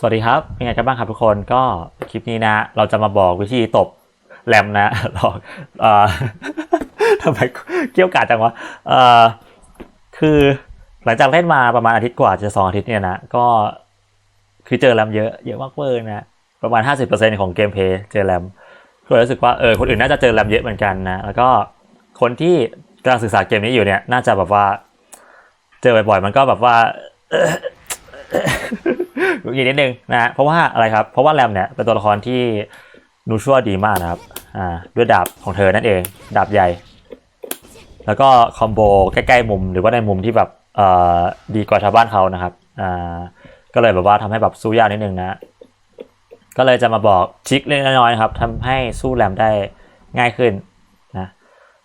สวัสดีครับเป็นไงกันบ้างครับทุกคนก็คลิปนี้นะ เราจะมาบอกวิธีตบแรมนะหลอกทำไมเกี่ยวกาดจังวะคือหลังจากเล่นมาประมาณอาทิตย์กว่าจะสองอาทิตย์เนี่ยนะก็คือเจอแรมเยอะเยอะมากเวอร์นะประมาณ 50%ของเกมเพย์เจอแรมก็เลยรู้สึกว่าเออคนอื่นน่าจะเจอแรมเยอะเหมือนกันนะแล้วก็คนที่กำลังศึกษาเกมนี้อยู่เนี่ยน่าจะแบบว่า เจอบ่อยๆมันก็แบบว่า อีกนิดนึงนะฮะเพราะว่าอะไรครับ เพราะว่าแรมเนี่ยเป็นตัวละครที่นูชัวดีมากนะครับอ่าด้วยดาบของเธอนั่นเอง ดาบใหญ่ แล้วก็คอมโบใกล้ๆมุมหรือว่าในมุมที่แบบเอ่อดีกว่าชาวบ้านเขานะครับอ่าก็เลยแบบว่าทำให้แบบสู้ยากนิดนึงนะก็เลยจะมาบอกทริคเล็กน้อยๆครับทำให้สู้แรมได้ง่ายขึ้นนะ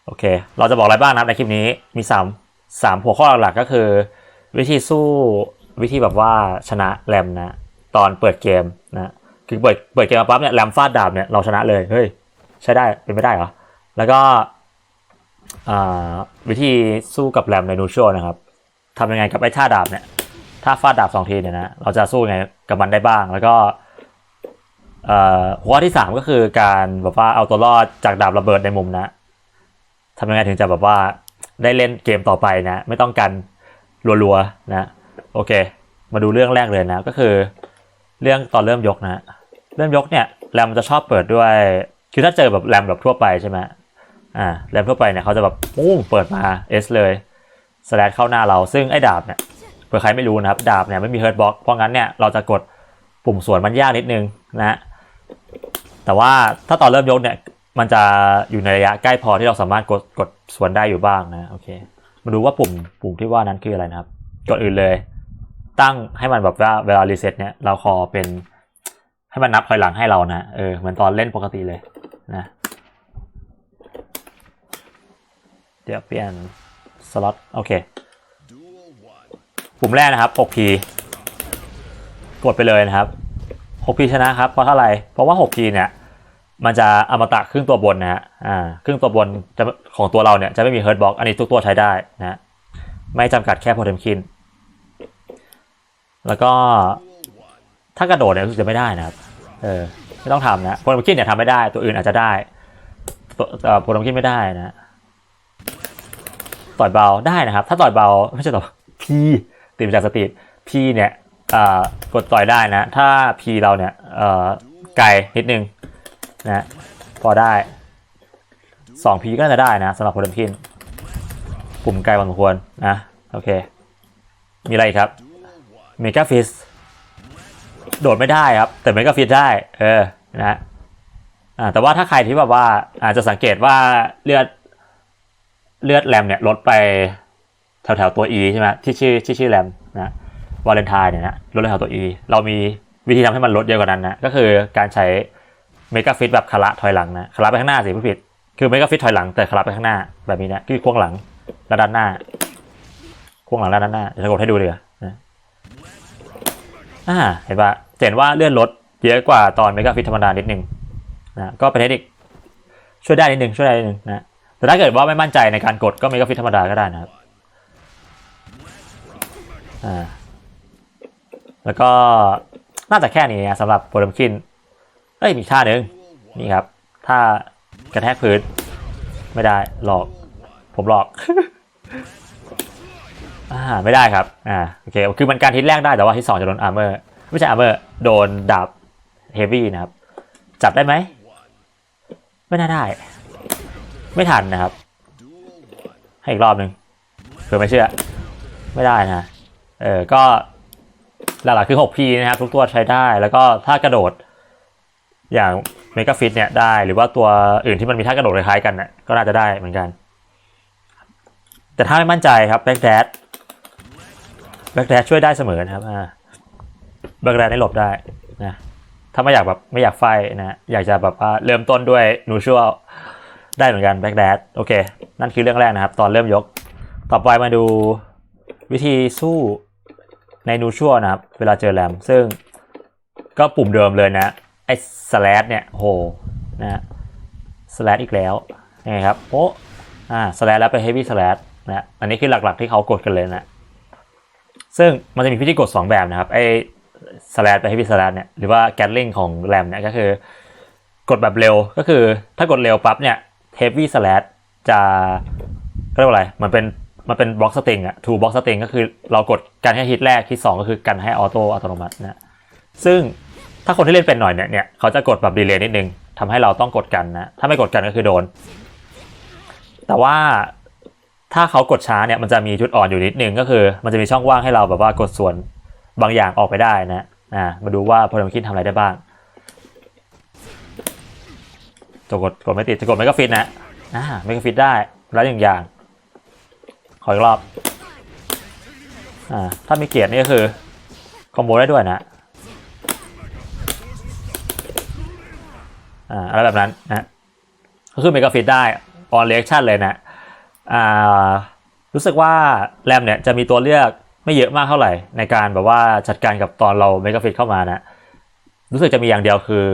โอเค เราจะบอกอะไรบ้างนะครับในคลิปนี้มีสามสามหัวข้อหลักๆก็คือ วิธีสู้ วิธีแบบว่าชนะแรมนะตอนเปิดเกมนะคือเปิดเปิดเกมมาปั๊บเนี่ยแรมฟาดดาบเนี่ยเราชนะเลยเฮ้ยใช้ได้เป็นไม่ได้เหรอแล้วก็วิธีสู้กับแรมในนูชัวนะครับทำยังไงกับไอ้ท่าดาบเนี่ยถ้าฟาดดาบสองทีเนี่ยนะเราจะสู้ยังไงกับมันได้บ้าง แล้วก็หัวข้อที่สามก็คือการแบบว่าเอาตัวรอดจากดาบระเบิดในมุมนะทำยังไงถึงจะแบบว่าได้เล่นเกมต่อไปนะ ไม่ต้องกันรัวๆนะ โอเค มาดูเรื่องแรกเลยนะ ก็คือ เรื่องตอนเริ่มยกนะ เริ่มยกเนี่ยแรมจะชอบเปิดด้วย คือถ้าเจอแบบแรมแบบทั่วไปใช่ไหมอ่าแรมทั่วไปเนี่ยเขาจะแบบปุ้งเปิดมา S เลยสแลชเข้าหน้าเรา ซึ่งไอ้ดาบเนี่ยเผื่อใครไม่รู้นะครับ ดาบเนี่ยไม่มีเฮิร์ตบ็อกเพราะงั้นเนี่ยเราจะกดปุ่มสวนมันยากนิดนึงนะแต่ว่าถ้าตอนเริ่มยกเนี่ยมันจะอยู่ในระยะใกล้พอที่เราสามารถกดกดสวนได้อยู่บ้างนะโอเค มาดูว่าปุ่มปุ่มที่ว่านั้นคืออะไรนะครับก่อนอื่นเลย ตั้งให้มันแบบว่าเวลารีเซ็ตเนี่ยเราคอเป็นให้มันนับถอยหลังให้เรานะเออเหมือนตอนเล่นปกติเลยนะเดี๋ยวเปลี่ยนสล็อตโอเคปุ่มแรกนะครับ 6P กดไปเลยนะครับ 6P ชนะครับ เพราะเท่าไหร่เพราะว่า 6P เนี่ย มันจะอมตะครึ่งตัวบนนะฮะอ่าครึ่งตัวบนจะของตัวเราเนี่ยจะไม่มีเฮิร์ตบ็อกอันนี้ทุกตัวใช้ได้นะ ไม่จำกัดแค่โพเทมคิน แล้วก็ ถ้ากระโดดเนี่ยรู้สึกจะไม่ได้นะครับ เออ ไม่ต้องทำนะโพเทมคินเนี่ยทำไม่ได้ ตัวอื่นอาจจะได้ตัวเอ่อโพเทมคินไม่ได้นะ ต่อยเบาได้นะครับ ถ้าต่อยเบาไม่ใช่ต่อพีตีมาจากสตีดพีเนี่ยกดต่อยได้นะ ถ้าพีเราเนี่ยไกลนิดนึงนะพอได้สองพีก็น่าจะได้นะสำหรับโพเทมคินกลุ่มไกลพอสมควรนะ โอเค มีอะไรครับ เมกาฟิสโดดไม่ได้ครับ แต่เมกาฟิสได้ เออนะอ่าแต่ว่าถ้าใครที่แบบว่าอาจจะสังเกตว่าเลือดเลือดแรมเนี่ยลดไปแถวแถวตัว E ใช่ไหมที่ชื่อที่ชื่อแรมนะวาเลนไทน์เนี่ยนะลดแถวตัว E เรามีวิธีทำให้มันลดเยอะกว่านั้นนะก็คือการใช้เมกาฟิตแบบคาระถอยหลังนะคาระไปข้างหน้าสิผู้ผิด คือเมกาฟิตถอยหลังแต่คาระไปข้างหน้าแบบนี้นะคือควงหลังและด้านหน้าควงหลังและด้านหน้าจะกดให้ดูเลย อ่าเห็นปะเห็นว่าเลื่อนลดเยอะกว่าตอนเมกาฟิตธรรมดานิดนึงนะก็เป็นเทคนิคช่วยได้นิดนึงช่วยได้นิดนึงนะแต่ถ้าเกิดว่าไม่มั่นใจในการกดก็เมกาฟิตธรรมดาก็ได้นะครับอ่าแล้วก็น่าจะแค่นี้นะสำหรับโปรแกรมคินเอ้ยมีอีกท่าหนึ่งนี่ครับถ้ากระแทกพื้น ไม่ได้หลอก ผมหลอก อ่าไม่ได้ครับอ่าโอเคคือมันการทิศแรกได้แต่ว่าทิศสองจะโดนอาร์เมอร์ไม่ใช่อาร์เมอร์โดนดาบเฮฟวี่นะครับ จับได้ไหมไม่น่าได้ ไม่ทันนะครับ ให้อีกรอบหนึ่งเผื่อไม่เชื่อ ไม่ได้นะเออก็หลักๆคือ 6P นะครับ ทุกตัวใช้ได้แล้วก็ถ้ากระโดด อย่างเมกาฟิตเนี่ยได้ หรือว่าตัวอื่นที่มันมีท่ากระโดดคล้ายๆกันเนี่ยก็น่าจะได้เหมือนกัน แต่ถ้าไม่มั่นใจครับแบ็กแดด แบ็กแดดช่วยได้เสมอนะครับอ่าแบ็กแดดให้หลบได้นะถ้าไม่อยากแบบไม่อยากไฟนะอยากจะแบบว่าเริ่มต้นด้วยนูชัวได้เหมือนกันแบ็กแดดโอเค นั่นคือเรื่องแรกนะครับ ตอนเริ่มยก ต่อไปมาดูวิธีสู้ในนูชัวนะครับ เวลาเจอแรม ซึ่งก็ปุ่มเดิมเลยนะ ไอ้สแลดเนี่ยโหนะฮะสแลดอีกแล้วยังไงครับโอ้อ่าสแลดแล้วไปเฮฟวี่สแลดนะอันนี้คือหลักๆที่เขากดกันเลยนะ ซึ่งมันจะมีวิธีกด 2 แบบนะครับไอ้สแลดไปให้พี่สแลดเนี่ยหรือว่าแกลลิงของแรมเนี่ยก็คือกดแบบเร็วก็คือถ้ากดเร็วปั๊บเนี่ยเฮฟวี่สแลดจะเรียกว่าอะไรมันเป็นมันเป็นบล็อกสติงอะทูบล็อกสติงก็คือเรากดกันให้ฮิตแรกฮิตสองก็คือกันให้ออโต้อัตโนมัตินะซึ่งถ้าคนที่เล่นเป็นหน่อยเนี่ยเนี่ยเขาจะกดแบบดีเลย์นิดนึงทำให้เราต้องกดกันนะถ้าไม่กดกันก็คือโดน แต่ว่า ถ้าเขากดช้าเนี่ยมันจะมีจุดอ่อนอยู่นิดนึงก็คือ มันจะมีช่องว่างให้เราแบบว่ากดส่วนบางอย่างออกไปได้นะอ่ามาดูว่าพอลมคิดทำอะไรได้บ้างจะกดกดไม่ติดจะกดไม่ก็ฟิตนะอ่าไม่ก็ฟิตได้แล้วอย่างอย่างขออีกรอบอ่าถ้ามีเกียรตินี่ก็คือคอมโบได้ด้วยนะอ่าอะไรแบบนั้นนะก็คือเมกาฟิตได้ออนเรียกชันเลยนะ รู้สึกว่าแรมเนี่ยจะมีตัวเลือกไม่เยอะมากเท่าไหร่ ในการแบบว่าจัดการกับตอนเราเมกาฟิตเข้ามานะ รู้สึกจะมีอย่างเดียวคือ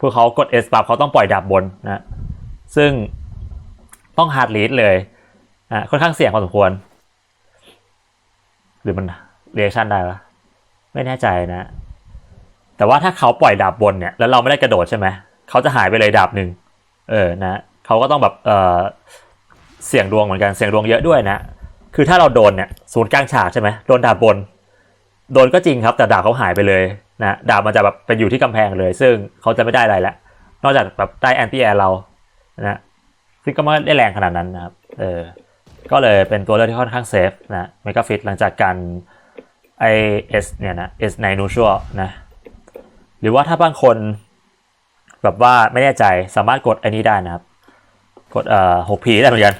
พวกเขากด S ปั๊บเขาต้องปล่อยดาบบนนะ ซึ่งต้องฮาร์ดลีดเลยอ่ค่อนข้างเสี่ยงพอสมควร หรือมันเรียกชันได้ปะไม่แน่ใจนะ แต่ว่าถ้าเขาปล่อยดาบบนเนี่ย แล้วเราไม่ได้กระโดดใช่ไหม เขาจะหายไปเลยดาบหนึ่ง เออ นะ เขาก็ต้องแบบ เออ เสี่ยงดวงเหมือนกันเสี่ยงดวงเยอะด้วยนะ คือถ้าเราโดนเนี่ยศูนย์กลางฉากใช่ไหมโดนดาบบน โดนก็จริงครับ แต่ดาบเขาหายไปเลยนะดาบมันจะแบบเป็นอยู่ที่กำแพงเลย ซึ่งเขาจะไม่ได้อะไรแล้วนอกจากแบบได้แอนตี้แอร์เรานะซึ่งก็ไม่ได้แรงขนาดนั้นนะครับเออก็เลยเป็นตัวเลือกที่ค่อนข้างเซฟนะเมกาฟิตหลังจากการไอเอสเนี่ยนะเอสในนูชัวนะ หรือว่าถ้าบางคนแบบว่าไม่แน่ใจสามารถกดไอ้นี้ได้นะครับ กดเอ่อ 6P ได้เหมือนกัน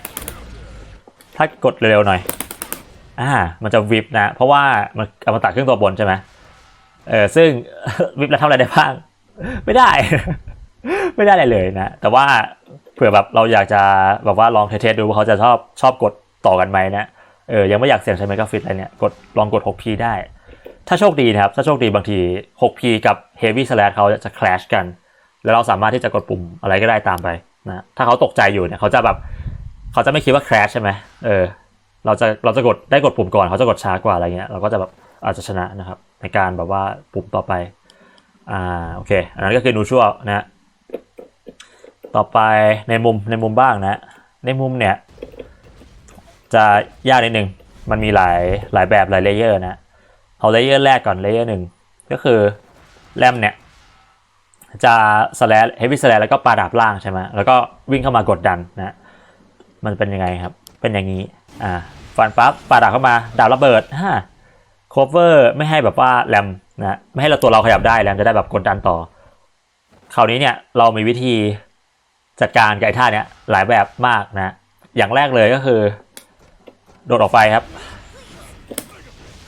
ถ้ากดเร็วๆหน่อย อ่า มันจะวิบนะ เพราะว่ามันเอามาตัดเครึ่องตัวบนใช่ไหมเออซึ่งวิบแล้วทำอะไรได้บ้าง ไม่ได้ ไม่ได้อะไรเลยนะ แต่ว่าเผื่อแบบเราอยากจะแบบว่าลองเทสดูว่าเขาจะชอบชอบกดต่อกันไหมนะเออยังไม่อยากเสี่ยงใช้เมกาฟิตอะไรเนี่ยกดลองกด 6P ได้ ถ้าโชคดีนะครับ ถ้าโชคดีบางที 6P กับ Heavy Slash เขาจะ clash กัน แล้วเราสามารถที่จะกดปุ่มอะไรก็ได้ตามไป นะถ้าเขาตกใจอยู่เนี่ย เขาจะแบบ เขาจะไม่คิดว่า crash ใช่ไหมเออ เราจะเราจะกดได้กดปุ่มก่อน เขาจะกดช้ากว่าอะไรเงี้ย เราก็จะแบบอาจจะชนะนะครับ ในการแบบว่าปุ่มต่อไป อ่าโอเค อันนั้นก็คือนูชัวนะต่อไปในมุมในมุมบ้างนะ ในมุมเนี่ย จะยากนิดนึงมันมีหลายหลายแบบหลายเลเยอร์นะ เอาเลเยอร์แรกก่อนเลเยอร์หนึ่งก็คือแรมเนี่ย จะสแลชเฮฟวี่สแลชแล้วก็ปาดาบล่างใช่ไหมแล้วก็วิ่งเข้ามากดดันนะมันเป็นยังไงครับ เป็นอย่างนี้อ่าฟันปั๊บปาดาบเข้ามาดาบระเบิดฮ่าโคเวอร์ไม่ให้แบบว่าแรมนะไม่ให้เราตัวเราขยับได้แรมจะได้แบบกดดันต่อ คราวนี้เนี่ยเรามีวิธีจัดการกับไอ้ท่าเนี้ยหลายแบบมากนะ อย่างแรกเลยก็คือ โดดออกไปครับ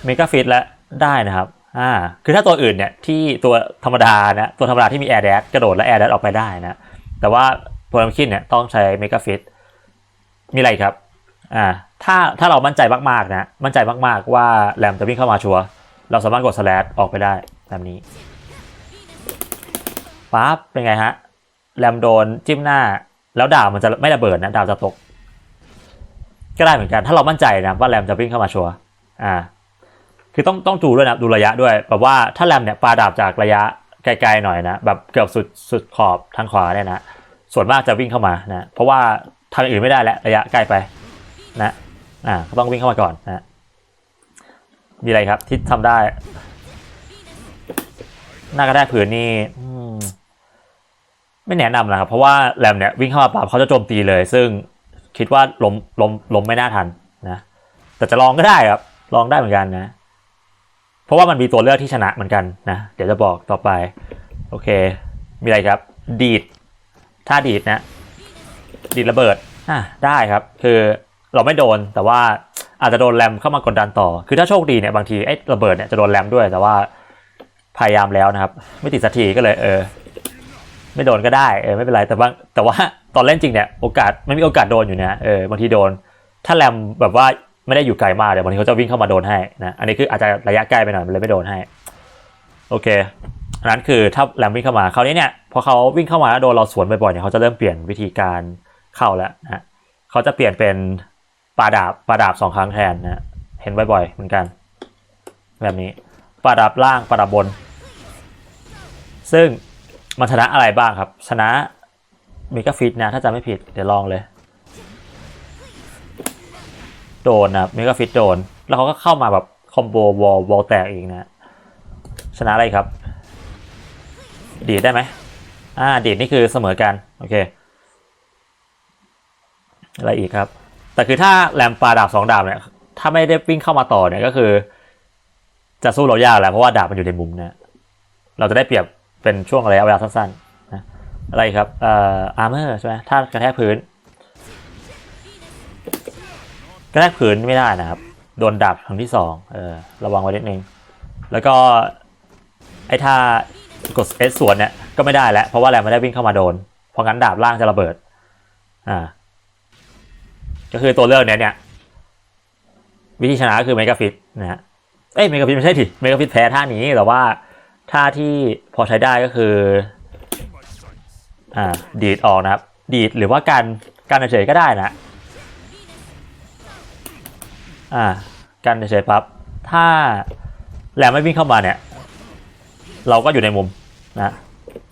เมกาฟิตแล้วได้นะครับ อ่า คือถ้าตัวอื่นเนี่ยที่ตัวธรรมดานะ ตัวธรรมดาที่มีแอร์แดดกระโดดและแอร์แดดออกไปได้นะ แต่ว่าโปรแกรมคิดเนี่ยต้องใช้เมกาฟิตมีอะไรครับ อ่า ถ้าถ้าเรามั่นใจมากๆนะ มั่นใจมากๆว่าแรมจะวิ่งเข้ามาชัวร์ เราสามารถกดสแลชออกไปได้แบบนี้ปั๊บเป็นไงฮะ แรมโดนจิ้มหน้า แล้วดาวมันจะไม่ระเบิดนะ ดาวจะตก ก็ได้เหมือนกัน ถ้าเรามั่นใจนะว่าแรมจะวิ่งเข้ามาชัวร์ อ่า คือต้องต้องดูด้วยนะดูระยะด้วยแบบว่าถ้าแรมเนี่ยปาดาบจากระยะไกลๆหน่อยนะแบบเกือบสุดสุดขอบทางขวาเนี่ยนะส่วนมากจะวิ่งเข้ามานะเพราะว่าทางอื่นไม่ได้แล้วระยะใกล้ไปนะอ่าก็ต้องวิ่งเข้ามาก่อนนะมีอะไรครับที่ทำได้หน้ากระแทกผืนนี่ไม่แนะนำนะครับ เพราะว่าแรมเนี่ยวิ่งเข้ามาปราบเขาจะโจมตีเลย ซึ่งคิดว่าล้มล้มล้มไม่น่าทันนะแต่จะลองก็ได้ครับ ลองได้เหมือนกันนะ ราะว่ามันมีตัวเลือกที่ชนะเหมือนกันนะ เดี๋ยวจะบอกต่อไป โอเค มีอะไรครับ ดีด ถ้าดีดนะ ดีดระเบิด อะ ได้ครับ คือเราไม่โดน แต่ว่าอาจจะโดนแรมเข้ามากดดันต่อ คือถ้าโชคดีเนี่ย บางทีไอ้ระเบิดเนี่ยจะโดนแรมด้วย แต่ว่าพยายามแล้วนะครับ ไม่ติดสักทีก็เลยเออ ไม่โดนก็ได้ เออ ไม่เป็นไร แต่ว่า แต่ว่าตอนเล่นจริงเนี่ย โอกาส ไม่มีโอกาสโดนอยู่นะ เออ บางทีโดน ถ้าแรมแบบว่า ไม่ได้อยู่ไกลมากเดี๋ยวบางทีเขาจะวิ่งเข้ามาโดนให้นะอันนี้คืออาจจะระยะใกล้ไปหน่อยมันเลยไม่โดนให้ โอเคนั้นคือถ้าแรมวิ่งเข้ามาคราวนี้เนี่ยพอเขาวิ่งเข้ามาแล้วโดนเราสวนบ่อยๆเนี่ยเขาจะเริ่มเปลี่ยนวิธีการเข้าแล้วนะเขาจะเปลี่ยนเป็นปาดาบปาดาบสองครั้งแทนนะเห็นบ่อยๆเหมือนกัน แบบนี้ประดับล่างประดับบน ซึ่งมันชนะอะไรบ้างครับ ชนะเมกาฟิตนะถ้าจำไม่ผิดเดี๋ยวลองเลย โดนนะเมกาฟิตโดน แล้วเขาก็เข้ามาแบบคอมโบวอลวอลแตกอีกนะ ชนะอะไรครับ ดีดได้ไหมอ่าดีดนี่คือเสมอกัน โอเค อะไรอีกครับ แต่คือถ้าแรมปลาดาบสองดาบเนี่ย ถ้าไม่ได้วิ่งเข้ามาต่อเนี่ยก็คือ จะสู้เรายากแหละเพราะว่าดาบมันอยู่ในมุมเนี่ยเราจะได้เปรียบเป็นช่วงระยะเวลาสั้นๆนะอะไรครับเอ่ออาร์เมอร์ใช่ไหมถ้ากระแทกพื้น กระแทกพื้นไม่ได้นะครับ โดนดาบครั้งที่สองเออระวังไว้นิดนึง แล้วก็ไอ้ท่ากดเอสสวนเนี่ยก็ไม่ได้แล้ว เพราะว่าแรมไม่ได้วิ่งเข้ามาโดน เพราะงั้นดาบล่างจะระเบิด อ่า ก็คือตัวเลือกเนี้ยเนี่ยวิธีชนะก็คือเมกาฟิตนะฮะเอ้ยเมกาฟิตไม่ใช่ดิเมกาฟิตแพ้ท่านี้แต่ว่าท่าที่พอใช้ได้ก็คือ อ่า ดีดออกนะครับ ดีดหรือว่าการการเฉยก็ได้นะ อ่าการเฉยๆปั๊บถ้าแรมไม่วิ่งเข้ามาเนี่ย เราก็อยู่ในมุมนะ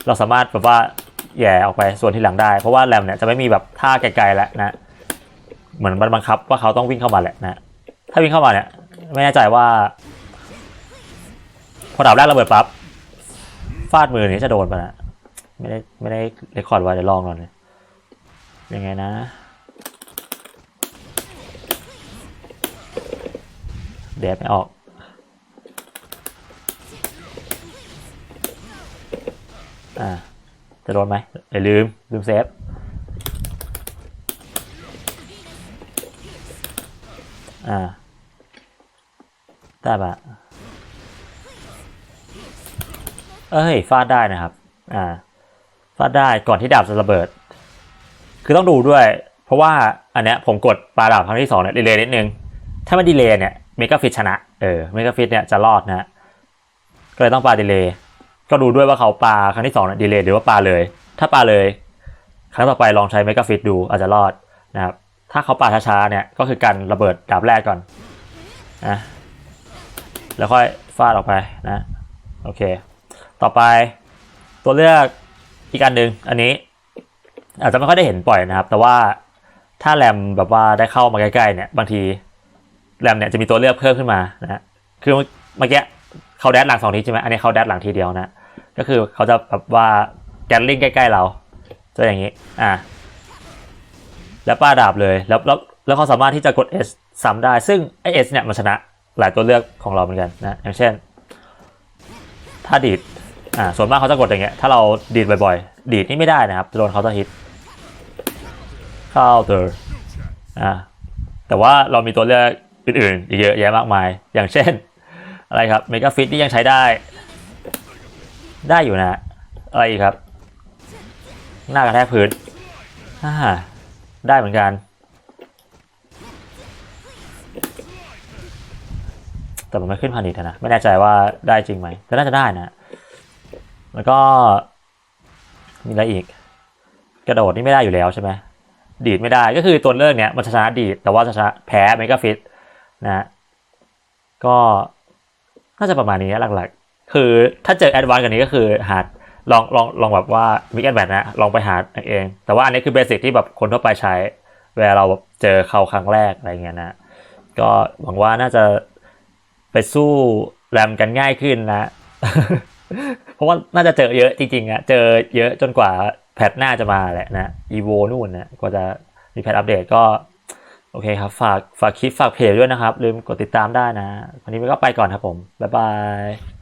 เราสามารถแบบว่าแย่ออกไปส่วนที่หลังได้ เพราะว่าแรมเนี่ยจะไม่มีแบบท่าไกลๆแล้วนะเหมือนมันบังคับว่าเขาต้องวิ่งเข้ามาแหละนะถ้าวิ่งเข้ามาเนี่ย ไม่แน่ใจว่า พอดาบแรกระเบิดปั๊บฟาดมือนี้จะโดนปะนะไม่ได้ไม่ได้เรคคอร์ดไว้เดี๋ยวลองก่อนเลยยังไงนะ เดดไม่ออก อ่า จะโดนไหมอย่าลืม ลืมเซฟอ่าได้ปะเอ้ยฟาดได้นะครับ อ่าฟาดได้ก่อนที่ดาบจะระเบิด คือต้องดูด้วย เพราะว่าอันเนี้ยผมกดปลาดาบครั้งที่สองเนี่ยดีเลย์นิดนึง ถ้ามันดีเลย์เนี่ย เมกาฟิตชนะ เออ เมกาฟิตเนี่ยจะรอดนะฮะก็เลยต้องปลาดีเลย์ก็ดูด้วยว่าเขาปลาครั้งที่สองเนี่ยดีเลย์หรือว่าปลาเลย ถ้าปลาเลย ครั้งต่อไปลองใช้เมกาฟิตดูอาจจะรอดนะครับ ถ้าเขาปลาช้าๆเนี่ยก็คือการระเบิดดาบแรกก่อนนะ แล้วค่อยฟาดออกไปนะ โอเค ต่อไปตัวเลือกอีกอันหนึ่งอันนี้ อาจจะไม่ค่อยได้เห็นบ่อยนะครับ แต่ว่าถ้าแรมแบบว่าได้เข้ามาใกล้ๆเนี่ยบางที แรมเนี่ยจะมีตัวเลือกเพิ่มขึ้นมานะฮะคือเมื่อกี้เขาแดดหลังสองทีใช่ไหมอันนี้เขาแดดหลังทีเดียวนะ ก็คือเขาจะแบบว่าแกนลิงใกล้ๆเราจะอย่างนี้ อ่า แล้วป้าดาบเลย แล้วแล้วแล้วเขาสามารถที่จะกด S ซ้ำได้ ซึ่งไอ S เนี่ยมันชนะหลายตัวเลือกของเราเหมือนกันนะ อย่างเช่น ถ้าดีด อ่า ส่วนมากเขาจะกดอย่างเงี้ย ถ้าเราดีดบ่อยๆ ดีดนี่ไม่ได้นะครับจะโดนเขาจะฮิตเข้าเตอร์อ่า แต่ว่าเรามีตัวเลือก อื่นๆอีกเยอะแยะมากมาย อย่างเช่น อะไรครับเมกาฟิตนี่ยังใช้ได้ ได้อยู่นะ อะไรอีกครับ หน้ากระแทกพื้นอ่าได้เหมือนกัน แต่มันไม่ขึ้นพานิชย์นะ ไม่แน่ใจว่าได้จริงไหมแต่น่าจะได้นะ แล้วก็ มีอะไรอีก กระโดดนี่ไม่ได้อยู่แล้วใช่ไหมดีดไม่ได้ก็คือตัวเลือกเนี้ยมันชนะดีดแต่ว่าชนะแพ้เมกาฟิต นะฮะก็น่าจะประมาณนี้หลักๆ คือถ้าเจอแอดวานซ์กันนี้ก็คือหาลองลองลองแบบว่ามิกแอนแบทนะลองไปหาเอง แต่ว่าอันนี้คือเบสิกที่แบบคนทั่วไปใช้ เวลาเราแบบเจอเขาครั้งแรกอะไรเงี้ยนะก็หวังว่าน่าจะไปสู้แรมกันง่ายขึ้นนะ เพราะว่าน่าจะเจอเยอะจริงๆอะเจอเยอะจนกว่าแพทหน้าจะมาแหละนะอีโวนู่นนะกว่าจะมีแพทอัปเดตก็ โอเคครับ ฝากฝากคลิปฝากเพจด้วยนะครับ ลืมกดติดตามได้นะ วันนี้ก็ไปก่อนครับผม บ๊ายบาย